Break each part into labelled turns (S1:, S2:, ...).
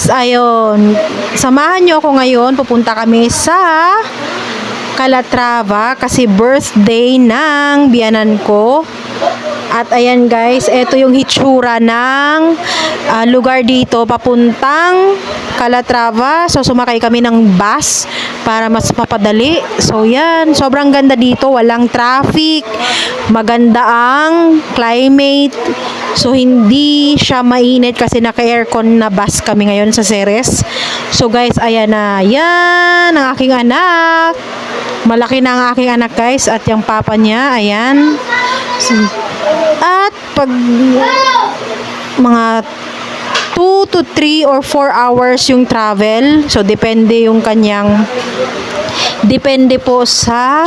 S1: guys, ayun. Samahan nyo ako ngayon. Pupunta kami sa Calatrava kasi birthday ng biyanan ko. At ayan guys, ito yung hitsura ng ah, lugar dito papuntang Calatrava. So sumakay kami ng bus para mas mapadali. So yan, sobrang ganda dito, walang traffic, maganda ang climate. So hindi siya mainit kasi naka-aircon na bus kami ngayon sa Ceres. So guys, ayan na. Yan ang aking anak. Malaki na ang aking anak guys at yung papa niya, ayan. At pag mga 2 to 3 or 4 hours yung travel. So depende yung kanyang depende po sa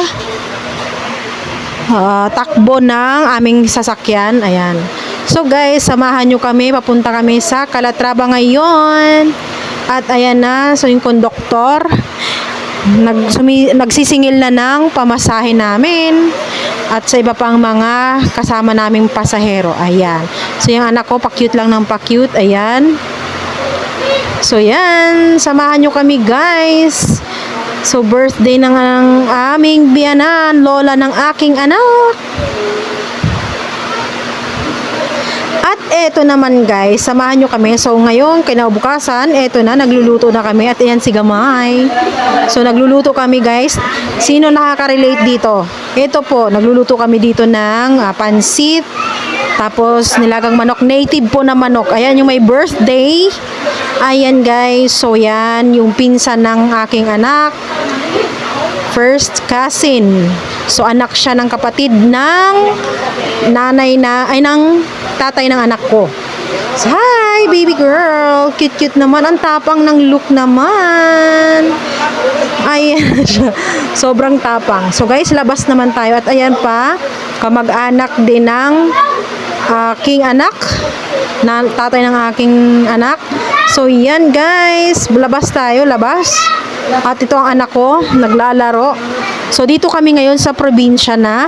S1: ah, takbo ng aming sasakyan. Ayan. So guys, samahan nyo kami. Papunta kami sa Calatrava ngayon. At ayan na, so yung konduktor nag, nagsisingil na ng pamasahe namin at sa iba pang mga kasama naming pasahero. Ayan. So yung anak ko, pa-cute lang ng pa-cute. Ayan. So yan, samahan nyo kami guys. So birthday ng aming biyanan, lola ng aking anak. At eto naman guys, samahan nyo kami. So ngayon, kinabukasan, eto na, nagluluto na kami. At ayan si Gamay. So nagluluto kami guys. Sino nakaka-relate dito? Ito po, nagluluto kami dito ng ah, pansit. Tapos nilagang manok, native po na manok. Ayan yung may birthday. Ayan guys, so yan, yung pinsan ng aking anak. First cousin. So anak siya ng kapatid ng nanay na, ay ng tatay ng anak ko. Hi, baby girl. Cute-cute naman. Ang tapang ng look naman. Ayan siya. Sobrang tapang. So, guys, labas naman tayo. At ayan pa, kamag-anak din ng aking anak. Na, tatay ng aking anak. So, yan, guys. Labas tayo, labas. At ito ang anak ko, naglalaro. So, dito kami ngayon sa probinsya na.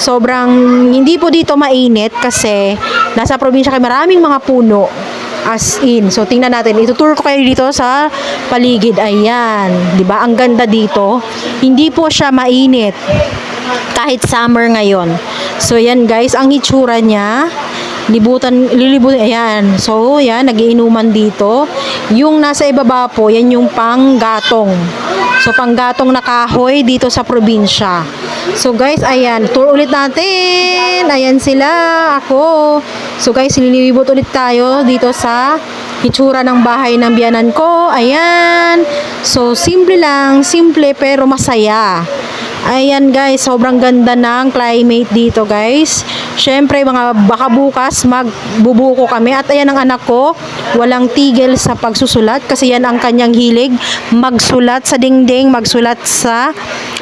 S1: Sobrang, hindi po dito mainit kasi nasa probinsya kami maraming mga puno. As in. So, tingnan natin. Itutur ko kayo dito sa paligid. Ayan. ba Ang ganda dito. Hindi po siya mainit. Kahit summer ngayon. So, yan guys. Ang itsura niya. Libutan, lilibutan, ayan. So, yan, nagiinuman dito. Yung nasa ibaba po, yan yung panggatong. So, panggatong na kahoy dito sa probinsya. So, guys, ayan. Tour ulit natin. Ayan sila. Ako. So, guys, lilibot ulit tayo dito sa itsura ng bahay ng biyanan ko. Ayan. So, simple lang. Simple pero masaya. Ayan guys, sobrang ganda ng climate dito guys. Syempre mga baka bukas magbubuko kami at ayan ang anak ko, walang tigil sa pagsusulat kasi yan ang kanyang hilig, magsulat sa dingding, magsulat sa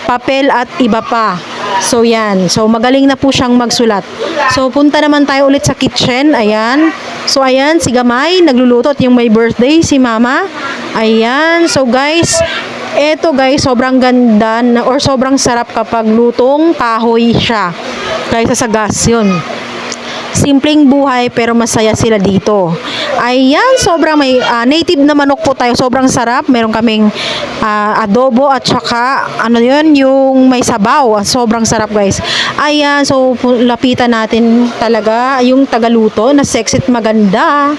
S1: papel at iba pa. So yan, so magaling na po siyang magsulat. So punta naman tayo ulit sa kitchen, ayan. So ayan, si Gamay nagluluto at yung may birthday si Mama. Ayan, so guys, eto guys, sobrang ganda na, or sobrang sarap kapag lutong kahoy siya. Kaysa sa gas yun. Simpleng buhay pero masaya sila dito. Ayan, sobrang may ah, native na manok po tayo. Sobrang sarap. Meron kaming ah, adobo at saka ano yun, yung may sabaw. Sobrang sarap guys. Ayan, so lapitan natin talaga yung tagaluto na sexy at maganda.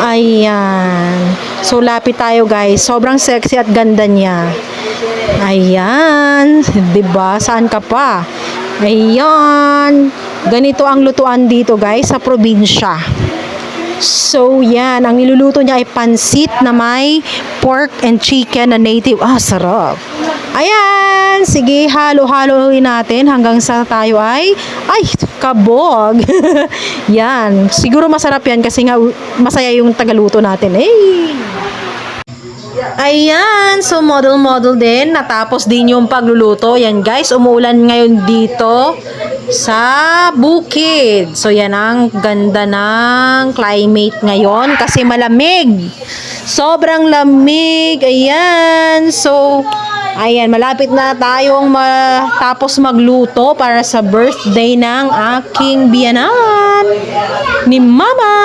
S1: Ayan. So lapit tayo guys. Sobrang sexy at ganda niya. Ayan. ba? Saan ka pa? Ayan. Ganito ang lutuan dito guys sa probinsya. So yan, ang niluluto niya ay pansit na may pork and chicken na native. Ah, sarap. Ayan, sige, halo-haloin natin hanggang sa tayo ay, ay, kabog. yan, siguro masarap yan kasi nga masaya yung tagaluto natin. Eh. Ayan, so model-model din. Natapos din yung pagluluto. Yan guys, umuulan ngayon dito sa bukid. So yan ang ganda ng climate ngayon kasi malamig. Sobrang lamig. Ayan. So Ayan, malapit na tayong matapos magluto para sa birthday ng aking biyanan ni Mama.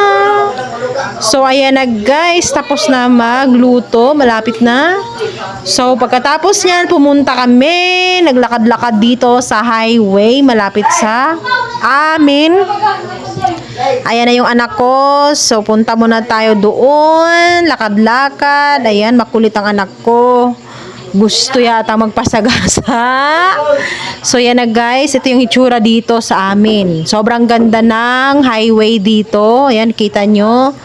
S1: So, ayan na guys, tapos na magluto, malapit na. So, pagkatapos niyan, pumunta kami, naglakad-lakad dito sa highway, malapit sa amin. Ayan na yung anak ko. So, punta muna tayo doon. Lakad-lakad. Ayan, makulit ang anak ko. Gusto yata magpasagasa. So, yan na guys. Ito yung itsura dito sa amin. Sobrang ganda ng highway dito. Ayan, kita nyo.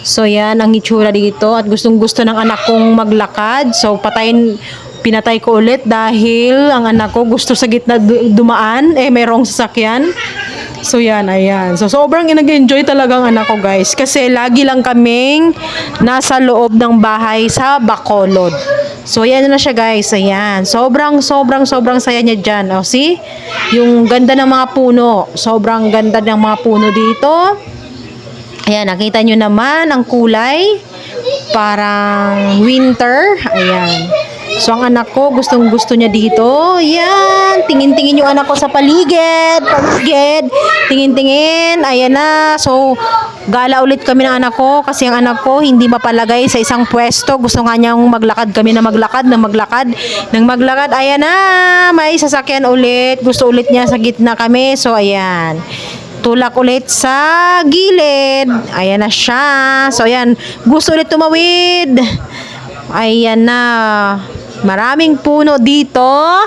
S1: So, yan ang itsura dito. At gustong gusto ng anak kong maglakad. So, patayin, pinatay ko ulit dahil ang anak ko gusto sa gitna du- dumaan. Eh, mayroong sasakyan. So yan, ayan. So sobrang nag-enjoy talaga anak ko guys. Kasi lagi lang kaming nasa loob ng bahay sa Bacolod. So yan na siya guys, ayan. Sobrang, sobrang, sobrang saya niya dyan. O see? Yung ganda ng mga puno. Sobrang ganda ng mga puno dito. Ayan, nakita nyo naman ang kulay. Parang winter. Ayan. So, ang anak ko, gustong gusto niya dito. Yan. Tingin-tingin yung anak ko sa paligid. Paligid. Tingin-tingin. Ayan na. So, gala ulit kami ng anak ko kasi ang anak ko hindi mapalagay sa isang pwesto. Gusto nga niyang maglakad kami na maglakad, na maglakad, nang maglakad. Ayan na. May sasakyan ulit. Gusto ulit niya sa gitna kami. So, ayan tulak ulit sa gilid. Ayan na siya. So, ayan. Gusto ulit tumawid. Ayan na. Maraming puno dito.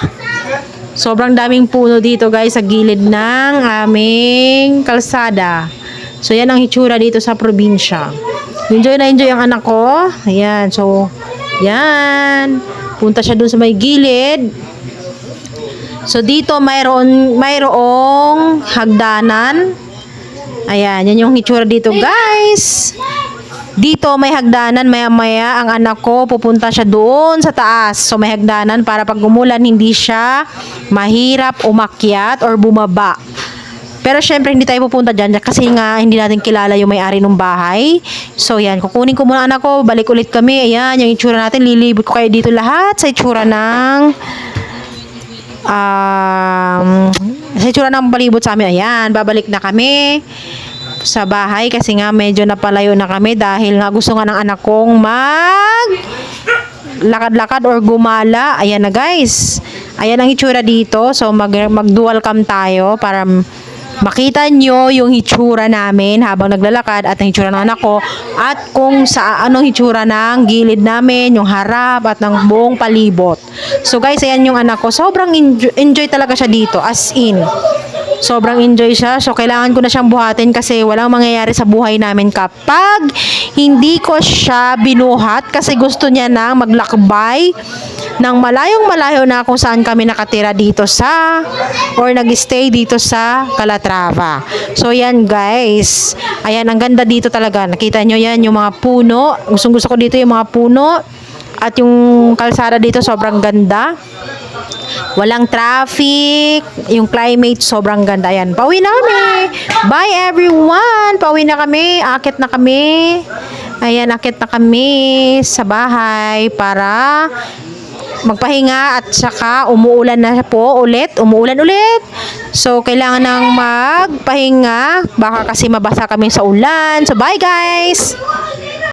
S1: Sobrang daming puno dito guys sa gilid ng aming kalsada. So, yan ang hitsura dito sa probinsya. Enjoy na enjoy ang anak ko. Ayan. So, yan. Punta siya dun sa may gilid. So dito mayroon mayroong hagdanan. Ayan, yan yung hitsura dito, guys. Dito may hagdanan, maya-maya ang anak ko pupunta siya doon sa taas. So may hagdanan para pag umulan hindi siya mahirap umakyat or bumaba. Pero syempre hindi tayo pupunta dyan kasi nga hindi natin kilala yung may-ari ng bahay. So yan, kukunin ko muna anak ko, balik ulit kami. Ayan, yung itsura natin, lilibot ko kayo dito lahat sa itsura ng um, sa itsura ng palibot sa amin, ayan, babalik na kami sa bahay kasi nga medyo napalayo na kami dahil nga gusto nga ng anak kong mag lakad-lakad or gumala. Ayan na guys. Ayan ang itsura dito. So mag, mag dual cam tayo para makita nyo yung hitsura namin habang naglalakad at ang hitsura ng anak ko at kung sa anong hitsura ng gilid namin, yung harap at ng buong palibot. So guys, ayan yung anak ko. Sobrang enjoy, enjoy talaga siya dito as in. Sobrang enjoy siya. So, kailangan ko na siyang buhatin kasi walang mangyayari sa buhay namin kapag hindi ko siya binuhat kasi gusto niya na maglakbay ng malayong malayo na kung saan kami nakatira dito sa or nag-stay dito sa Calatrava. So, yan guys. Ayan, ang ganda dito talaga. Nakita nyo yan, yung mga puno. Gustong gusto ko dito yung mga puno. At yung kalsada dito sobrang ganda. Walang traffic. Yung climate sobrang ganda. Ayan, pauwi na kami. Bye everyone. Pauwi na kami. Akit na kami. Ayan, akit na kami sa bahay para magpahinga at saka umuulan na po ulit. Umuulan ulit. So, kailangan nang magpahinga. Baka kasi mabasa kami sa ulan. So, bye guys!